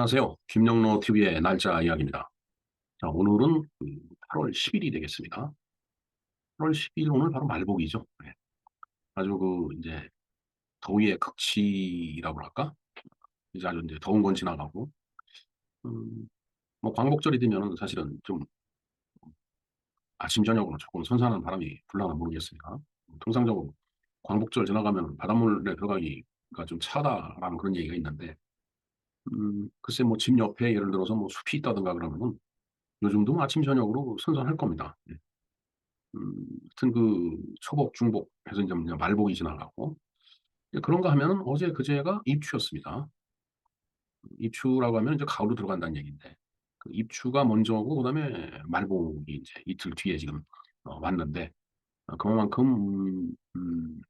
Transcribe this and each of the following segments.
안녕하세요. 김영로 TV의 날짜 이야기입니다. 자, 오늘은 그 8월 10일이 되겠습니다. 8월 10일 오늘 바로 말복이죠. 네. 아주 그 이제 더위의 극치라고 할까? 이제 아주 이제 더운 건 지나가고, 음, 뭐 광복절이 되면은 사실은 좀 아침 저녁으로 조금 선선한 바람이 불라나 모르겠습니다. 통상적으로 광복절 지나가면 바닷물에 들어가기가 좀 차다라는 그런 얘기가 있는데, 음, 글쎄 뭐 집 옆에 예를 들어서 뭐 숲이 있다든가 그러면은 요즘도 뭐 아침 저녁으로 선선할 겁니다. 예. 음, 하여튼 그 초복, 중복 해서 이제 말복이 지나가고 그런가 하면은 어제 그제가 입추였습니다. 입추라고 하면 이제 가을로 들어간다는 얘기인데 그 입추가 먼저고 그다음에 말복이 이제 이틀 뒤에 지금 어, 왔는데 어, 그만큼 음,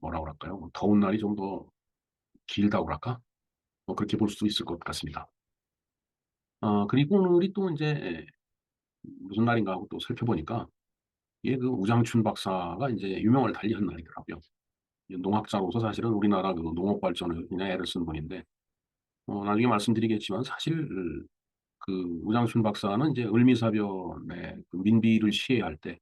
뭐라고 할까요? 뭐 더운 날이 좀 더 길다고 할까? 뭐 그렇게 볼 수 있을 것 같습니다. 어, 그리고 오늘이 또 이제 무슨 날인가 하고 또 살펴보니까 이게 그 우장춘 박사가 이제 유명을 달리한 날이더라고요. 이 농학자로서 사실은 우리나라 그 농업 발전을 그냥 애를 쓴 분인데 어, 나중에 말씀드리겠지만 사실 그 우장춘 박사는 이제 을미사변의 그 민비를 시해할 때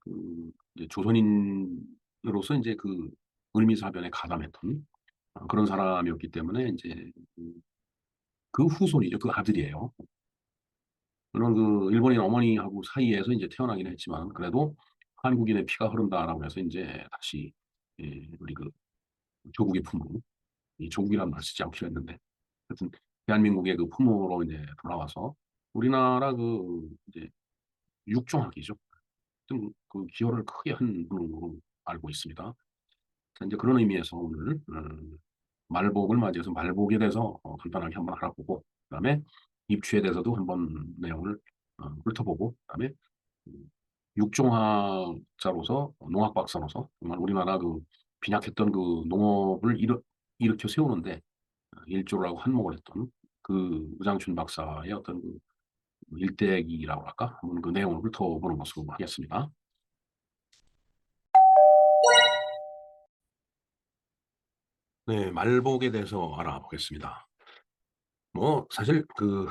그 조선인으로서 이제 그 을미사변에 가담했던 어, 그런 사람이었기 때문에 이제 그, 그 후손이죠. 그 아들이에요. 물론 그 일본인 어머니하고 사이에서 이제 태어나긴 했지만 그래도 한국인의 피가 흐른다라고 해서 이제 다시 예, 우리 그 조국의 품으로 이 조국이란 말 쓰지 않기로 했는데 하여튼 대한민국의 그 품으로 이제 돌아와서 우리나라 그 이제 육종학이죠. 하여튼 그 기여를 크게 한 분으로 알고 있습니다. 자, 이제 그런 의미에서 오늘 음, 말복을 맞이해서 말복에 대해서 어, 간단하게 한번 알아보고 그다음에 입추에 대해서도 한번 내용을 어, 훑어보고 그다음에 음, 육종학자로서 농학 박사로서 정말 우리나라 그 빈약했던 그 농업을 일으, 일으켜 세우는데 어, 일조를 하고 한몫을 했던 그 우장춘 박사의 어떤 그 일대기라고 할까 한번 그 내용을 훑어보는 것으로 하겠습니다. 네, 말복에 대해서 알아보겠습니다. 뭐 사실 그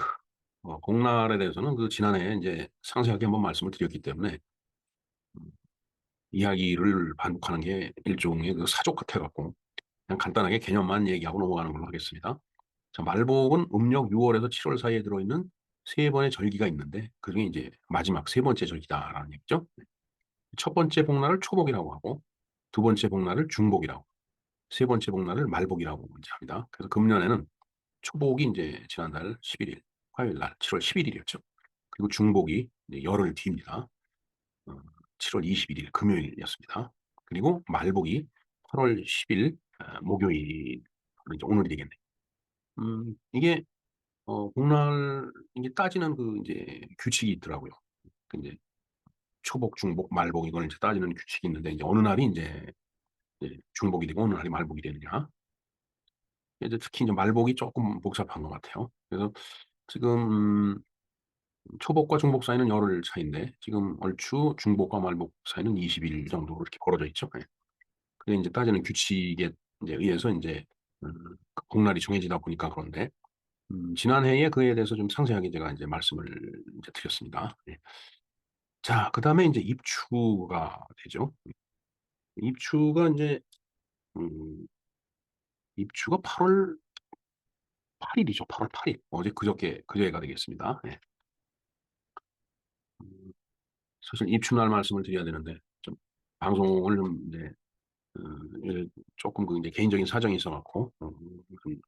어, 복날에 대해서는 그 지난해 이제 상세하게 한번 말씀을 드렸기 때문에 음, 이야기를 반복하는 게 일종의 그 사족 같아 갖고 그냥 간단하게 개념만 얘기하고 넘어가는 걸로 하겠습니다. 자, 말복은 음력 6월에서 7월 사이에 들어있는 세 번의 절기가 있는데 그중에 이제 마지막 세 번째 절기다라는 얘기죠. 첫 번째 복날을 초복이라고 하고 두 번째 복날을 중복이라고 세 번째 복날을 말복이라고 이제 합니다. 그래서 금년에는 초복이 이제 지난달 11일 화요일 날 7월 11일이었죠. 그리고 중복이 열흘 뒤입니다. 어, 7월 21일 금요일이었습니다. 그리고 말복이 8월 10일 어, 목요일 이제 오늘이 되겠네. 음, 이게 어, 복날 이게 따지는 그 이제 규칙이 있더라고요. 그 이제 초복, 중복, 말복 이걸 이제 따지는 규칙이 있는데 이제 어느 날이 이제 중복이 되고 어느 날이 말복이 되느냐. 이제 특히 이제 말복이 조금 복잡한 것 같아요. 그래서 지금 음, 초복과 중복 사이는 열흘 차인데 지금 얼추 중복과 말복 사이는 20일 정도 이렇게 벌어져 있죠. 예. 그게 이제 따지는 규칙에 이제 의해서 이제 음, 그 복날이 정해지다 보니까 그런데 음, 지난해에 그에 대해서 좀 상세하게 제가 이제 말씀을 이제 드렸습니다. 예. 자, 그 다음에 이제 입추가 되죠. 입추가 이제 음, 입추가 8월 8일이죠. 8월 8일. 어제 그저께 그저께가 되겠습니다. 예. 음, 사실 입추날 말씀을 드려야 되는데 좀 방송을 좀 이제 어, 조금 그 이제 개인적인 사정이 있어갖고 어, 좀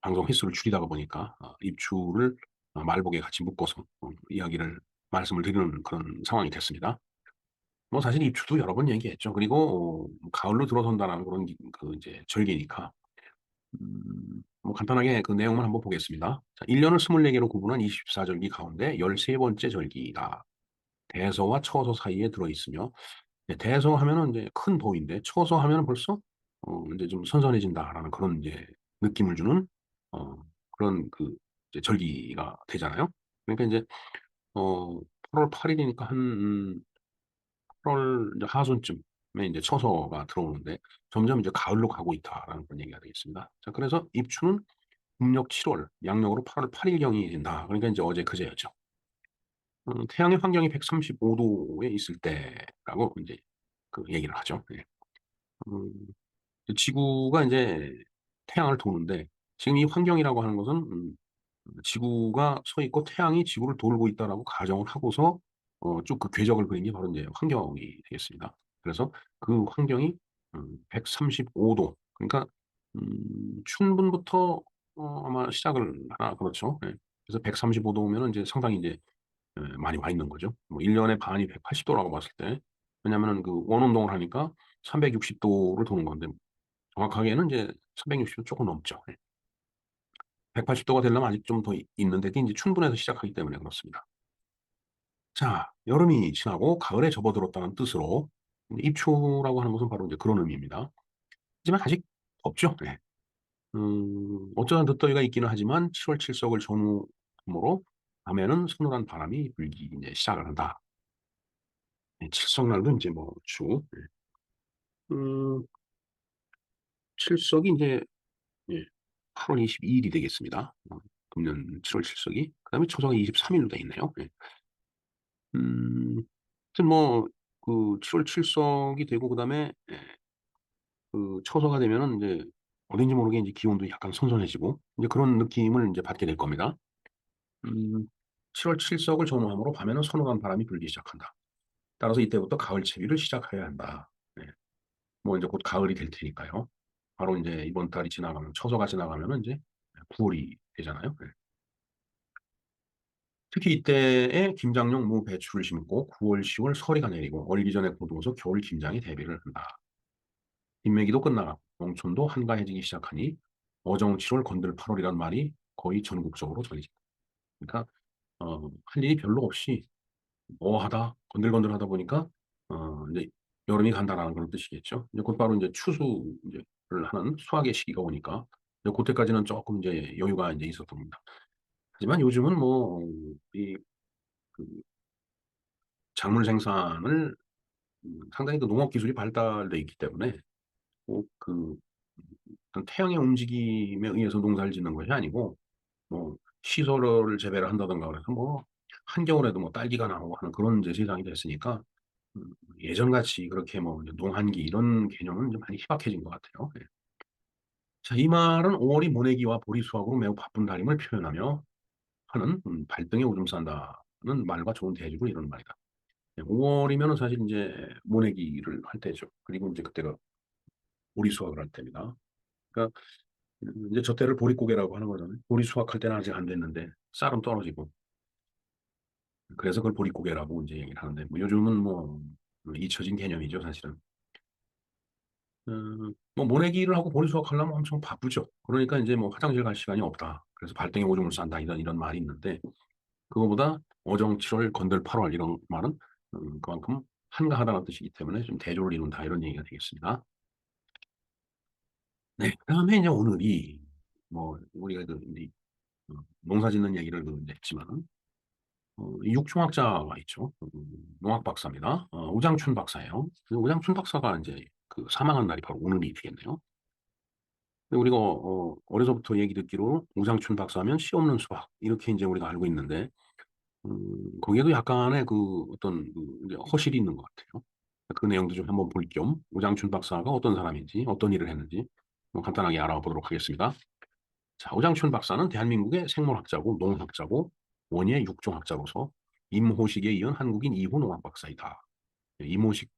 방송 횟수를 줄이다가 보니까 어, 입추를 어, 말복에 같이 묶어서 어, 이야기를 말씀을 드리는 그런 상황이 됐습니다. 뭐 사실 입추도 여러 번 얘기했죠. 그리고 어, 가을로 들어선다는 그런 기- 그 이제 절기니까 음, 뭐 간단하게 그 내용만 한번 보겠습니다. 자, 1년을 24개로 구분한 24절기 가운데 13번째 절기가 대서와 처서 사이에 들어 있으며 네, 대서 하면은 이제 큰 도인데 처서 하면은 벌써 어, 이제 좀 선선해진다라는 그런 이제 느낌을 주는 어, 그런 그 이제 절기가 되잖아요. 그러니까 이제 어, 8월 8일이니까 한 음, 8월 이제 하순쯤에 이제 처서가 들어오는데 점점 이제 가을로 가고 있다라는 그런 얘기가 되겠습니다. 자, 그래서 입추는 음력 7월, 양력으로 8월 8일경이 된다. 그러니까 이제 어제 그제였죠. 음, 태양의 환경이 135도에 있을 때라고 이제 그 얘기를 하죠. 예. 음, 지구가 이제 태양을 도는데 지금 이 환경이라고 하는 것은 음, 지구가 서 있고 태양이 지구를 돌고 있다라고 가정을 하고서 어, 쭉 그 궤적을 그린 게 바로 이제 환경이 되겠습니다. 그래서 그 환경이 음, 135도 그러니까 음, 춘분부터 어, 아마 시작을 하나 그렇죠. 예. 그래서 135도면 이제 상당히 이제 예, 많이 와 있는 거죠. 뭐 1년의 반이 180도라고 봤을 때 왜냐면은 그 원운동을 하니까 360도를 도는 건데 정확하게는 이제 360도 조금 넘죠. 예. 180도가 되려면 아직 좀 더 있는데도 이제 춘분에서 시작하기 때문에 그렇습니다. 자, 여름이 지나고 가을에 접어들었다는 뜻으로 입추라고 하는 것은 바로 이제 그런 의미입니다. 하지만 아직 덥죠. 네. 음, 어쩌한 늦더위가 있기는 하지만 7월 칠석을 전후함으로 밤에는 서늘한 바람이 불기 이제 시작을 한다. 네, 칠석날도 이제 뭐 추. 네. 음, 칠석이 이제 예, 8월 22일이 되겠습니다. 어, 금년 7월 칠석이. 그 다음에 초서가 23일로 돼 있네요. 예. 음, 하여튼 뭐, 그 7월 칠석이 되고 그 다음에 예, 그 처서가 되면은 이제 어딘지 모르게 이제 기온도 약간 선선해지고 이제 그런 느낌을 이제 받게 될 겁니다. 음, 7월 칠석을 전후함으로 밤에는 서늘한 바람이 불기 시작한다. 따라서 이때부터 가을 채비를 시작해야 한다. 네. 뭐 이제 곧 가을이 될 테니까요. 바로 이제 이번 달이 지나가면 처서가 지나가면은 이제 9월이 되잖아요. 네. 특히 이때에 김장용 무 배추를 심고 9월, 10월 서리가 내리고 얼기 전에 고두어서 겨울 김장에 대비를 한다. 인매기도 끝나가 농촌도 한가해지기 시작하니 어정 7월 건들 8월이란 말이 거의 전국적으로 전해진다. 그러니까 어, 할 일이 별로 없이 뭐하다 건들건들하다 보니까 어, 이제 여름이 간다라는 그런 뜻이겠죠. 이제 곧바로 이제 추수를 하는 수확의 시기가 오니까 이제 그때까지는 조금 이제 여유가 이제 있었던 겁니다. 하지만 요즘은 뭐 이 그 작물 생산을 음, 상당히 그 농업 기술이 발달돼 있기 때문에 꼭그 태양의 움직임에 의해서 농사를 짓는 것이 아니고 뭐 시설을 재배를 한다든가 그래서 뭐 한겨울에도 뭐 딸기가 나오고 하는 그런 이제 세상이 됐으니까 음, 예전같이 그렇게 뭐 농한기 이런 개념은 좀 많이 희박해진 것 같아요. 예. 자, 이 말은 5월이 모내기와 보리 수확으로 매우 바쁜 달임을 표현하며 하는 음, 발등에 오줌 싼다는 말과 좋은 대조를 이루는 말이다. 5월이면은 사실 이제 모내기를 할 때죠. 그리고 이제 그때가 보리 수확을 할 때입니다. 그러니까 음, 이제 저 때를 보릿고개라고 하는 거잖아요. 보리 수확할 때는 아직 안 됐는데 쌀은 떨어지고 그래서 그걸 보릿고개라고 이제 얘기를 하는데 뭐 요즘은 뭐 잊혀진 개념이죠 사실은. 음, 뭐 모내기를 하고 보리 수확하려면 엄청 바쁘죠. 그러니까 이제 뭐 화장실 갈 시간이 없다. 그래서 발등에 오줌을 싼다 이런 이런 말이 있는데 그거보다 어정 7월 건들 8월 이런 말은 음, 그만큼 한가하다는 뜻이기 때문에 좀 대조를 이룬다 이런 얘기가 되겠습니다. 네, 그다음에 이제 오늘이 뭐 우리가 그 이제 어, 농사 짓는 얘기를 그 했지만은 어, 이 육중학자가 있죠. 음, 농학 박사입니다. 어, 우장춘 박사예요. 그 우장춘 박사가 이제 그 사망한 날이 바로 오늘이 되겠네요. 우리가 어, 어려서부터 얘기 듣기로 우장춘 박사하면 씨 없는 수학 이렇게 이제 우리가 알고 있는데 음, 거기에도 약간의 그 어떤 그 허실이 있는 것 같아요. 그 내용도 좀 한번 볼겸 우장춘 박사가 어떤 사람인지 어떤 일을 했는지 뭐 간단하게 알아보도록 하겠습니다. 자, 오장춘 박사는 대한민국의 생물학자고 농학자고 원예 육종학자로서 임호식에 이은 한국인 2호 농학 박사이다. 네, 임호식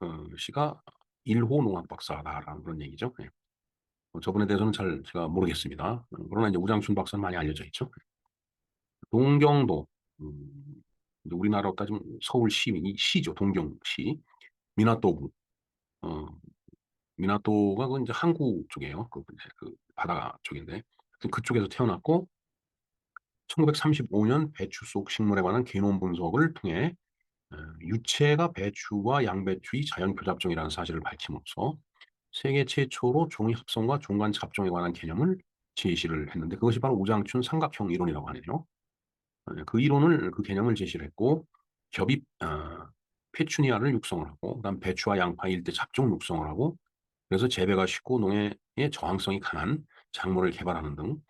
어, 씨가 1호 농학 박사다라는 그런 얘기죠. 네. 어, 저분에 대해서는 잘 제가 모르겠습니다. 어, 그러나 이제 우장춘 박사는 많이 알려져 있죠. 동경도 음, 우리나라로 따지면 서울시 이 시죠. 동경시 미나토구 어, 미나토가 그 이제 항구 쪽이에요. 그, 그 바다 쪽인데 그쪽에서 태어났고 1935년 배추 속 식물에 관한 개놈 분석을 통해 어, 유체가 배추와 양배추의 자연 교잡종이라는 사실을 밝힘으로써 세계 최초로 종의 합성과 종간 잡종에 관한 개념을 제시를 했는데 그것이 바로 우장춘 삼각형 이론이라고 하네요. 어, 그 이론을 그 개념을 제시를 했고 겹입 어, 페추니아를 육성을 하고 그다음 배추와 양파 일대 잡종 육성을 하고 그래서 재배가 쉽고 농해에 저항성이 강한 작물을 개발하는 등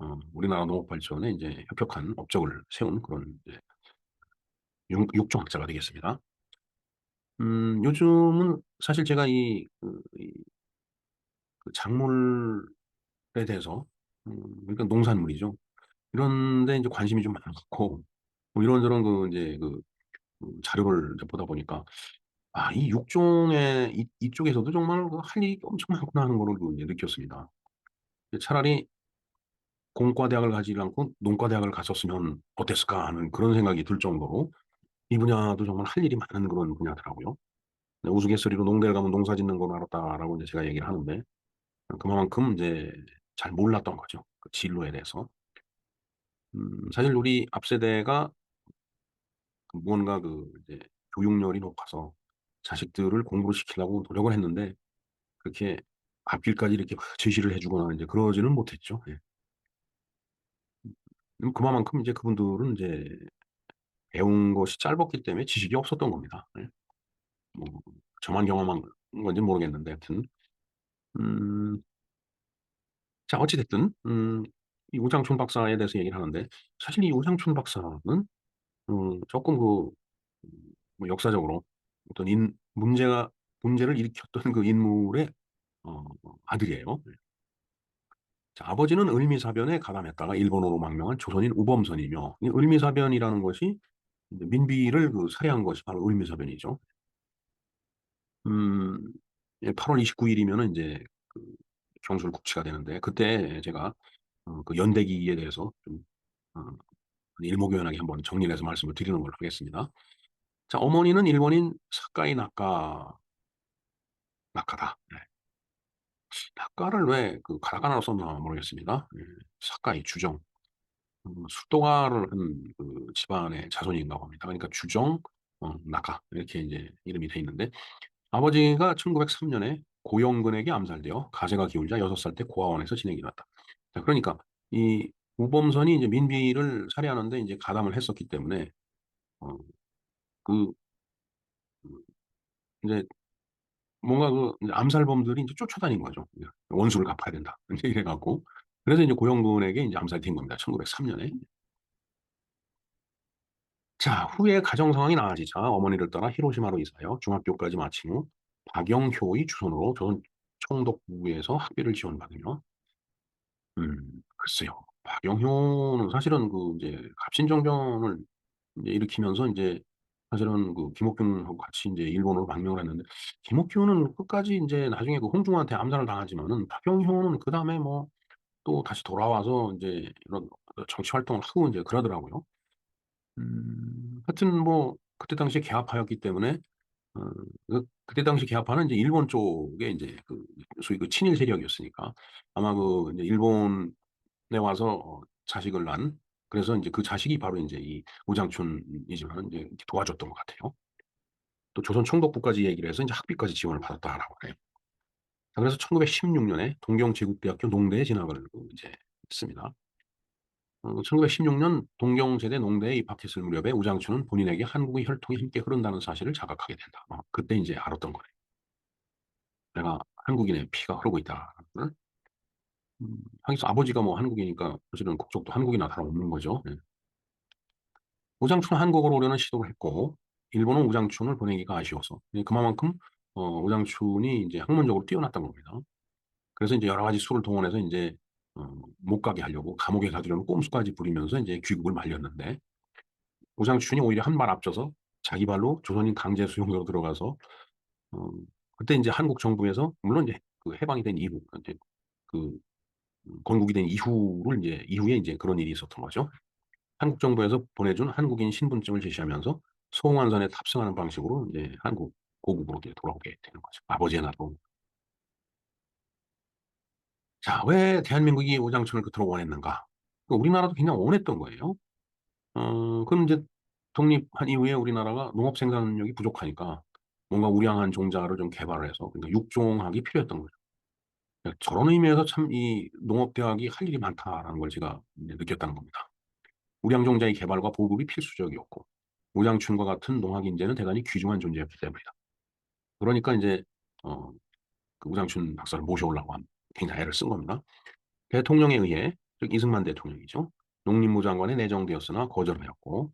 어 우리나라 농업 발전에 인제 혁혁한 업적을 세운 그런 이제 육 육종학자가 되겠습니다. 음 요즘은 사실 제가 이 그 이 그 작물에 대해서 음 그러니까 농산물이죠. 이런 데 인제 관심이 좀 많고 뭐 이런저런 그 인제 그그 자료를 이제 보다 보니까 '아 이 육종의 이 이쪽에서도 정말 그 할 일이 엄청 많구나.' 하는 거를 그 이제 느꼈습니다. 이 차라리 '공과대학을 가지 않고 농과대학을 갔었으면 어땠을까.' 하는 그런 생각이 들 정도로 이 분야도 정말 할 일이 많은 그런 분야더라고요. 네 우스갯소리로 "농대를 가면 농사 짓는 건 알았다."라고 인제 제가 얘기를 하는데 어 그만큼 인제 잘 몰랐던 거죠, 그 진로에 대해서. 음 사실 우리 앞 세대가 그 무언가 그 이제 교육열이 높아서 자식들을 공부를 시키려고 노력을 했는데 그렇게 앞길까지 이렇게 막 제시를 해 주거나 인제 그러지는 못했죠. 예. 음 그만큼 이제 그분들은 인제 배운 것이 짧았기 때문에 지식이 없었던 겁니다. 예. 뭐 저만 경험한 건지는 모르겠는데 하여튼 음 자 어찌 됐든 음이 오장춘 박사에 대해서 얘기를 하는데 사실 이 오장춘 박사는 음 쪼끔 그음뭐 역사적으로 어떤 인 문제가 문제를 일으켰던 그 인물의 어 아들이에요. 네. 자 아버지는 을미사변에 가담했다가 일본어로 망명한 조선인 우범선이며 이 을미사변이라는 것이 민비를 그 살해한 것이 바로 을미사변이죠. 음예8월 29 일이면은 인제 그 경술 국치가 되는데 그때 제가 어 그 연대기에 대해서 좀 어 일목요연하게 한번 정리를 해서 말씀을 드리는 걸로 하겠습니다. 자 어머니는 일본인 사카이 나카 나카다. 네. 나카를 왜 그 가타카나로 썼나 모르겠습니다. 예. 사카이 주정. 음 수도가를 한 그 집안의 자손인가 봅니다. 그러니까 주정 어 나카 이렇게 인제 이름이 돼 있는데 아버지가 1903 년에 고영근에게 암살되어 가세가 기울자 6살 때 고아원에서 진행이 됐다. 자 그러니까 이 우범선이 이제 민비를 살해하는데 인제 가담을 했었기 때문에 어그그 인제 뭔가 그 이제 암살범들이 인제 쫓아다닌 거죠. 예. "원수를 갚아야 된다." 인제 이래 갖고 그래서 인제 고영근에게 인제 암살이 된 겁니다 1903 년에. 자 후에 가정 상황이 나아지자 어머니를 따라 히로시마로 이사하여 중학교까지 마친 후 박영효의 주선으로 조선 총독부에서 학비를 지원받으며 음 글쎄요. 박영효는 사실은 그 인제 갑신정변을 인제 일으키면서 인제 사실은 그 김옥균하고 같이 인제 일본으로 망명을 했는데 김옥균은 끝까지 인제 나중에 그 홍중호한테 암살을 당하지만은 박영효는 그 다음에 뭐 또 다시 돌아와서 인제 이런 그 정치 활동을 하고 인제 그러더라고요. 음 하여튼 뭐 그때 당시에 개화파였기 때문에 어 그 그때 당시 개화파는 인제 일본 쪽에 인제 그 소위 그 친일 세력이었으니까 아마 그 일본에 와서 어 자식을 낳은 그래서 인제 그 자식이 바로 인제 이 오장춘이지만은 인제 이렇게 도와줬던 것 같아요. 또 조선 총독부까지 얘기를 해서 인제 학비까지 지원을 받았다라고. 자 그래서 1916 년에 동경제국대학교 농대에 진학을 그 이제 했습니다. 어 1916년 동경제대 농대에 입학했을 무렵에 우장춘은 본인에게 한국의 혈통이 함께 흐른다는 사실을 자각하게 된다. 어 그때 인제 알았던 거예요. '내가 한국인의 피가 흐르고 거를. 음 하기서 아버지가 뭐 한국이니까 사실은 국적도 한국이나 다름없는 거죠. 예. 우장춘은 한국으로 오려는 시도를 했고 일본은 우장춘을 보내기가 아쉬워서 예 그만큼 어 우장춘이 인제 학문적으로 뛰어났던 겁니다. 그래서 인제 여러 가지 수를 동원해서 어 못 가게 하려고 감옥에 가두려는 꼼수까지 부리면서 인제 귀국을 말렸는데 우장춘이 오히려 한 발 앞서서 자기 발로 조선인 강제 수용소로 들어가서 어 그때 인제 한국 정부에서 물론 이제 그 해방이 된 이후 그음 건국이 된 이후를 인제 이후에 인제 그런 일이 있었던 거죠. 한국 정부에서 보내준 한국인 신분증을 제시하면서 송환선에 탑승하는 방식으로 인제 한국 고국으로 이렇게 돌아오게 되는 거죠, 아버지의 나라로. 자 왜 대한민국이 오장춘을 그토록 원했는가? 그 우리나라도 굉장히 원했던 거예요. 어 그럼 인제 독립한 이후에 우리나라가 농업 생산력이 부족하니까 뭔가 우량한 종자를 좀 개발을 해서 그러니까 육종학이 필요했던 거죠. 예 저런 의미에서 참 이 '농업대학이 할 일이 많다.'라는 걸 제가 이제 느꼈다는 겁니다. 우량 종자의 개발과 보급이 필수적이었고 오장춘과 같은 농학 인재는 대단히 귀중한 존재였기 때문이다. 그러니까 인제 어 그 우장춘 박사를 모셔오려고 한굉 애를 쓴 겁니다. 대통령에 의해 즉 이승만 대통령이죠. 농림부 장관에 내정되었으나 거절을 하였고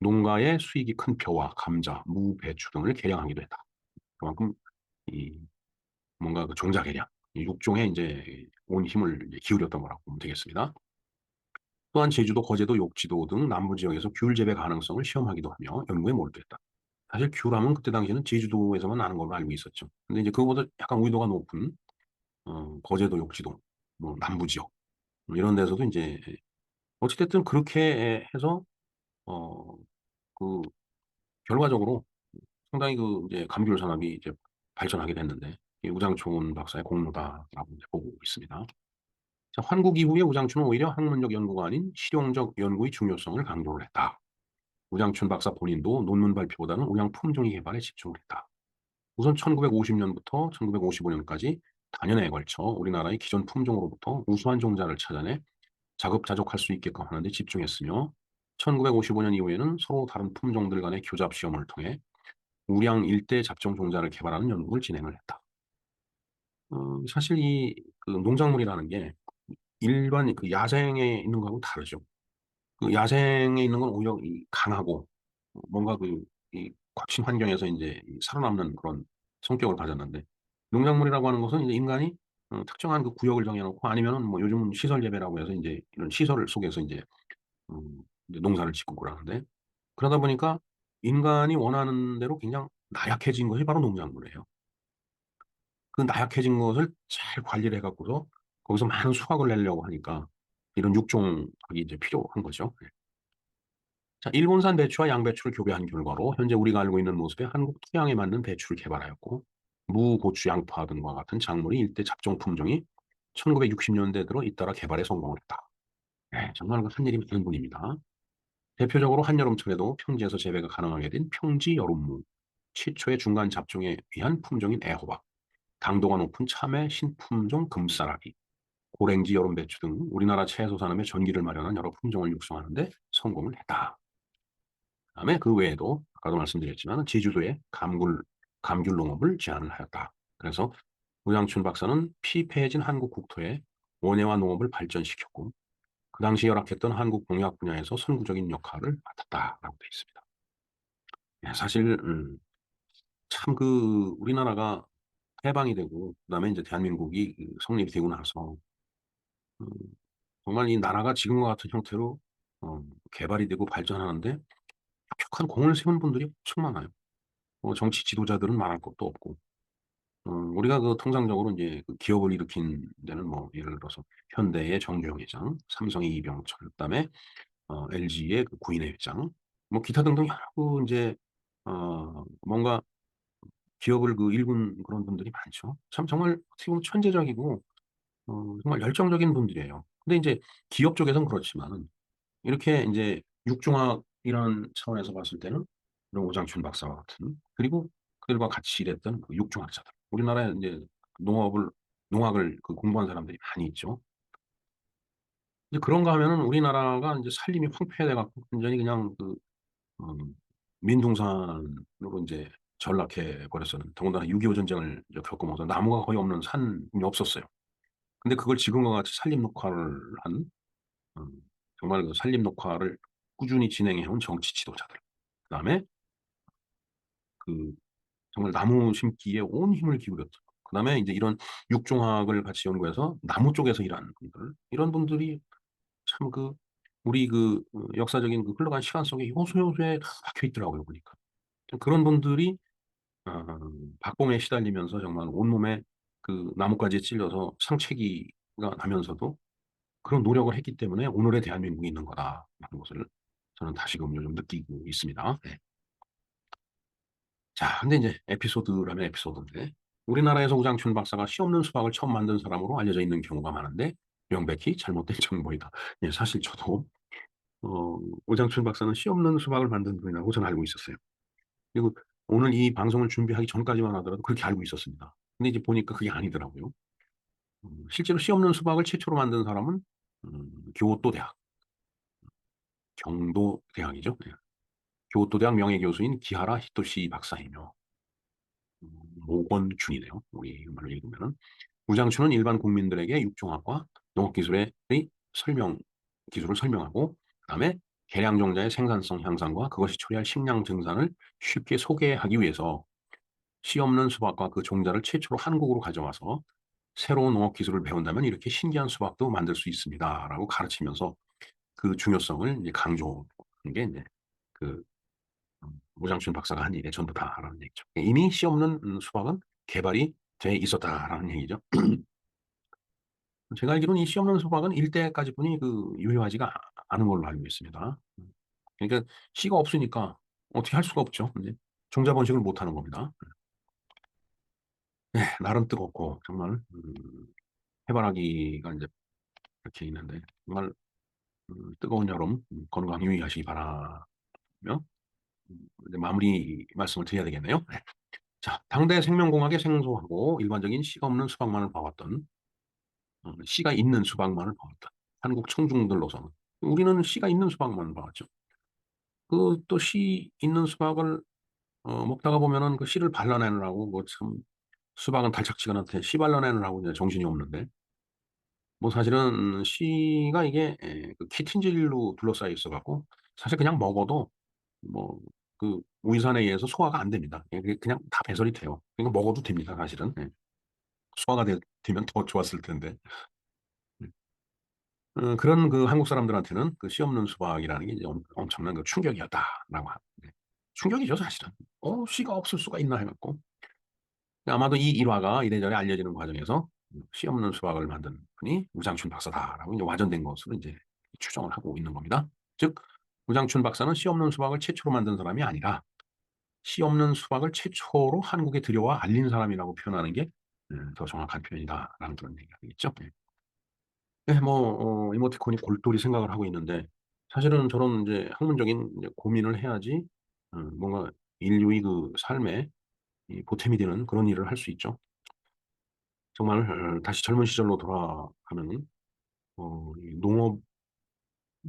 농가의 수익이 큰 벼와 감자, 무, 배추 등을 개량하기도 했다. 그만큼 이 뭔가 그 종자 개량, 이 육종에 이제 온 힘을 기울였던 거라고 보면 되겠습니다. 또한 제주도, 거제도, 욕지도 등 남부 지역에서 귤 재배 가능성을 시험하기도 하며 연구에 몰두했다. 사실 귤하면 그때 당시에는 제주도에서만 나는 걸로 알고 있었죠. 근데 이제 그거보다 약간 우위도가 높은 어, 거제도, 욕지도, 뭐 남부 지역 뭐 이런 데서도 이제 어찌됐든 그렇게 해서 어, 그 결과적으로 상당히 그 이제 감귤 산업이 이제 발전하게 됐는데 이 우장춘 박사의 공로다라고 보고 있습니다. 자, 환국 이후에 우장춘은 오히려 학문적 연구가 아닌 실용적 연구의 중요성을 강조를 했다. 우장춘 박사 본인도 논문 발표보다는 우양 품종의 개발에 집중을 했다. 우선 1950년부터 1955년까지 단연에 걸쳐 우리나라의 기존 품종으로부터 우수한 종자를 찾아내 자급자족할 수 있게끔 하는 데 집중했으며 1955년 이후에는 서로 다른 품종들 간의 교잡 시험을 통해 우량 일대 잡종 종자를 개발하는 연구를 진행을 했다. 어, 사실 이 그 농작물이라는 게 일반 그 야생에 있는 거하고 다르죠. 그 야생에 있는 건 오히려 이 강하고 뭔가 그 이 곽신 환경에서 이제 살아남는 그런 성격을 가졌는데 농작물이라고 하는 것은 이제 인간이 어, 특정한 그 구역을 정해놓고 아니면은 뭐 요즘은 시설 재배라고 해서 이제 이런 시설 속에서 이제, 음, 이제 농사를 짓고 그러는데 그러다 보니까 인간이 원하는 대로 굉장히 나약해진 것이 바로 농작물이에요. 그 나약해진 것을 잘 관리를 해갖고서 거기서 많은 수확을 내려고 하니까 이런 육종이 이제 필요한 거죠. 예. 자, 일본산 배추와 양배추를 교배한 결과로 현재 우리가 알고 있는 모습의 한국 토양에 맞는 배추를 개발하였고 무, 고추, 양파 등과 같은 작물이 일대 잡종 품종이 1960년대 들어 잇따라 개발에 성공을 했다. 네, 정말 그한 일이 많은 분입니다. 대표적으로 한여름철에도 평지에서 재배가 가능하게 된 평지 여름무, 최초의 중간 잡종에 의한 품종인 애호박, 당도가 높은 참외 신품종 금싸라기, 고랭지 여름 배추 등 우리나라 채소 산업에 전기를 마련한 여러 품종을 육성하는 데 성공을 했다. 다음에 그 외에도 아까도 말씀드렸지만 제주도에 감귤, 감귤 농업을 제안을 하였다. 그래서 우양춘 박사는 피폐해진 한국 국토에 원예와 농업을 발전시켰고 그 당시 열악했던 한국 공약 분야에서 선구적인 역할을 맡았다라고 되어 있습니다. 예, 사실 음, 참그 우리나라가 해방이 되고 그다음에 이제 대한민국이 그 성립이 되고 나서 음, 정말 이 나라가 지금과 같은 형태로 어, 개발이 되고 발전하는데 혁혁한 공을 세운 분들이 엄청 많아요. 뭐 정치 지도자들은 말할 것도 없고 어, 우리가 그 통상적으로 이제 그 기업을 일으킨 데는 뭐 예를 들어서 현대의 정주영 회장, 삼성의 이병철, 그다음에 어, LG의 그 구인회 회장, 뭐 기타 등등 여러 그 이제 어, 뭔가 기업을 그 일군 그런 분들이 많죠. 참 정말 보면 천재적이고 어, 정말 열정적인 분들이에요. 근데 이제 기업 쪽에서는 그렇지만은 이렇게 이제 육중학이라는 차원에서 봤을 때는 이런 오장춘 박사와 같은 그리고 그들과 같이 일했던 그 육중학자들. 우리나라에 이제 농업을 농학을 그 공부한 사람들이 많이 있죠. 이제 그런가 하면은 우리나라가 이제 살림이 황폐해 갖고 완전히 그냥 그 음, 민둥산으로 이제 전락해 버렸었는 더군다나 6.25 전쟁을 겪으면서 나무가 거의 없는 산이 없었어요. 근데 그걸 지금과 같이 산림 녹화를 한 음, 정말 그 산림 녹화를 꾸준히 진행해 온 정치 지도자들. 그다음에 그 정말 나무 심기에 온 힘을 기울였죠. 그 다음에 이제 이런 육종학을 같이 연구해서 나무 쪽에서 일하는 분들 이런 분들이 참 그 우리 그 어, 역사적인 그 흘러간 시간 속에 요소요소에 다 박혀 있더라고요 보니까. 그런 분들이 어, 박봉에 시달리면서 정말 온몸에 그 나뭇가지에 찔려서 상체기가 나면서도 그런 노력을 했기 때문에 오늘의 대한민국이 있는 거다라는 것을 저는 다시금 요즘 느끼고 있습니다. 네. 자, 근데 이제 에피소드라면 에피소드인데 우리나라에서 우장춘 박사가 씨 없는 수박을 처음 만든 사람으로 알려져 있는 경우가 많은데 명백히 잘못된 정보이다. 예, 사실 저도 어, 우장춘 박사는 씨 없는 수박을 만든 분이라고 저는 알고 있었어요. 그리고 오늘 이 방송을 준비하기 전까지만 하더라도 그렇게 알고 있었습니다. 근데 이제 보니까 그게 아니더라고요. 음, 실제로 씨 없는 수박을 최초로 만든 사람은 음, 교토 대학, 경도 대학이죠. 예. 교토 대학 명예교수인 기하라 히토시 박사이며 음, 모건준이네요. 우리 말로 읽으면은 우장춘은 일반 국민들에게 육종학과 농업기술의 설명 기술을 설명하고 그다음에 계량 종자의 생산성 향상과 그것이 초래할 식량 증산을 쉽게 소개하기 위해서 씨 없는 수박과 그 종자를 최초로 한국으로 가져와서 새로운 농업 기술을 배운다면 이렇게 신기한 수박도 만들 수 있습니다라고 가르치면서 그 중요성을 강조한 게 이제 그 음, 오장춘 박사가 한 일의 전부 다라는 얘기죠. 이미 씨 없는 음, 수박은 개발이 돼 있었다라는 얘기죠. 제가 알기로는 이씨 없는 수박은 일대까지 뿐이 그 유효하지가 않은 걸로 알고 있습니다. 음. 그러니까 씨가 없으니까 어떻게 할 수가 없죠. 이제 종자 번식을 못 하는 겁니다. 네, 날은 뜨겁고 정말 음, 해바라기가 이제 이렇게 있는데 정말 음, 뜨거운 여름 음, 건강 유의하시기 바라며 마무리 말씀을 드려야 되겠네요. 네. 자, 당대 생명공학의 생소하고 일반적인 씨가 없는 수박만을 봐왔던 어, 씨가 있는 수박만을 봐왔던 한국 청중들로서는 우리는 씨가 있는 수박만 봐왔죠. 그 또 씨 있는 수박을 어, 먹다가 보면은 그 씨를 발라내느라고 뭐 참 수박은 달착지근한테 씨 발라내느라고 이제 정신이 없는데 뭐 사실은 씨가 이게 예, 그 키틴질로 둘러싸여 있어 갖고 사실 그냥 먹어도 뭐 그 의사에 의해서 소화가 안 됩니다. 예, 그냥 다 배설이 돼요. 그러니까 먹어도 됩니다, 사실은. 예. 소화가 되, 되면 더 좋았을 텐데. 음. 어, 그런 그 한국 사람들한테는 그 씨 없는 수박이라는 게 엄, 엄청난 그 충격이었다라고 합니다. 예. 충격이죠, 사실은. 어, 씨가 없을 수가 있나 해갖고. 아마도 이 일화가 이래저래 알려지는 과정에서 씨 없는 수박을 만든 분이 우장춘 박사다라고 이제 와전된 것으로 이제 추정을 하고 있는 겁니다. 즉, 우장춘 박사는 씨 없는 수박을 최초로 만든 사람이 아니라 씨 없는 수박을 최초로 한국에 들여와 알린 사람이라고 표현하는 게 음, 더 정확한 표현이다라는 그런 얘기가 되겠죠. 네. 네, 뭐 어, 이모티콘이 골똘히 생각을 하고 있는데 사실은 저런 이제 학문적인 이제 고민을 해야지 음, 뭔가 인류의 그 삶에 이 보탬이 되는 그런 일을 할 수 있죠. 정말 어, 다시 젊은 시절로 돌아가면 어, 이 농업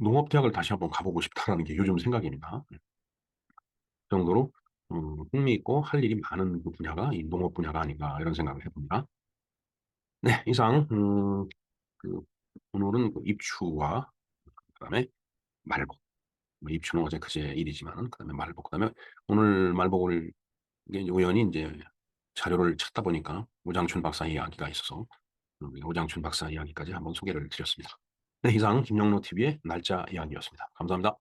농업대학을 다시 한번 가보고 싶다라는 게 요즘 생각입니다. 네. 그 정도로 음, 흥미 있고 할 일이 많은 그 분야가 이 농업 분야가 아닌가 이런 생각을 해봅니다. 네, 이상 음, 그 오늘은 그 입추와 그다음에 말복. 뭐 입추는 어제 그제 일이지만 그다음에 말복. 그다음에 오늘 말복을 우연히 이제 자료를 찾다 보니까 오장춘 박사 이야기가 있어서 음, 오장춘 박사 이야기까지 한번 소개를 드렸습니다. 네, 이상 김영로 TV의 날짜 이야기였습니다. 감사합니다.